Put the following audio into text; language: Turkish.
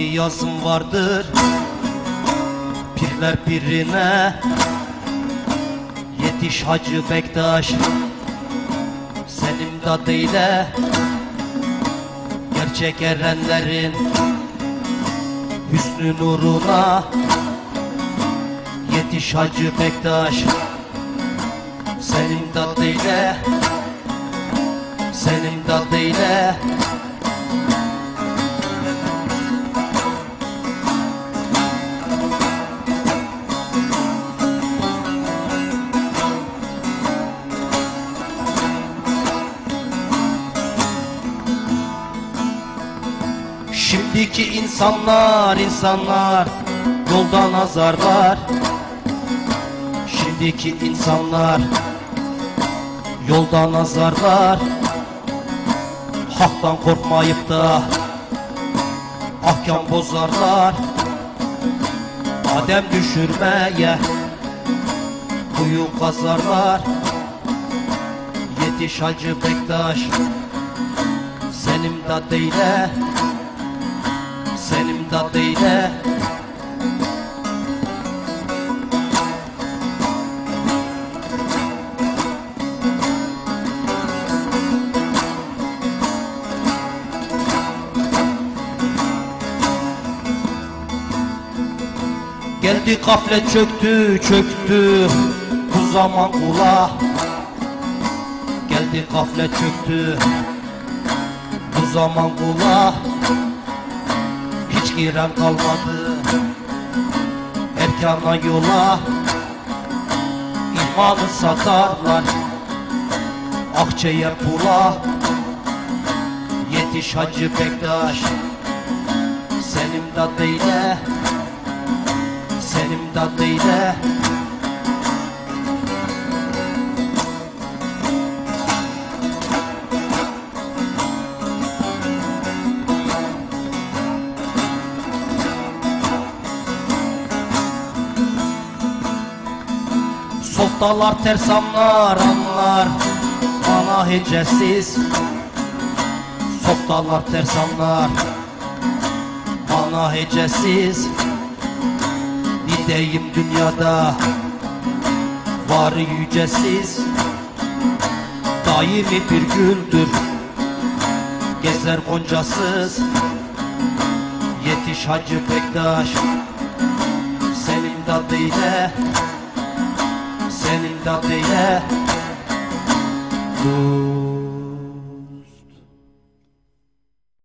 yazım vardır. Pirler pirine Yetiş Hacı Bektaş. Senin dadıyla Gerçek erenlerin Hüsnü nuruna Yetiş Hacı Bektaş. Senin dadıyla Senin dadıyla Şimdiki insanlar insanlar yoldan azarlar Şimdiki insanlar yoldan azarlar Haktan korkmayıp da ahkam bozarlar. Adem düşürmeye kuyu kazarlar. Yetiş Hacı Bektaş Senin dadıyla Senin dadıyla Geldi gaflet çöktü çöktü bu zaman kula Geldi gaflet çöktü bu zaman kula Hiç giren kalmadı. Erkana yola İmanı satarlar. Akçeye pula Yetiş Hacı Bektaş. Senin dadıyla Senin dadıyla Softalar ters anlar Bana hecesiz Softalar ters anlar. Bana hecesiz Gideyim dünyada. Var yücesiz Daimi bir güldür Gezer goncasız Yetiş Hacı Bektaş Senin dadıyla Senin dadıyla Dur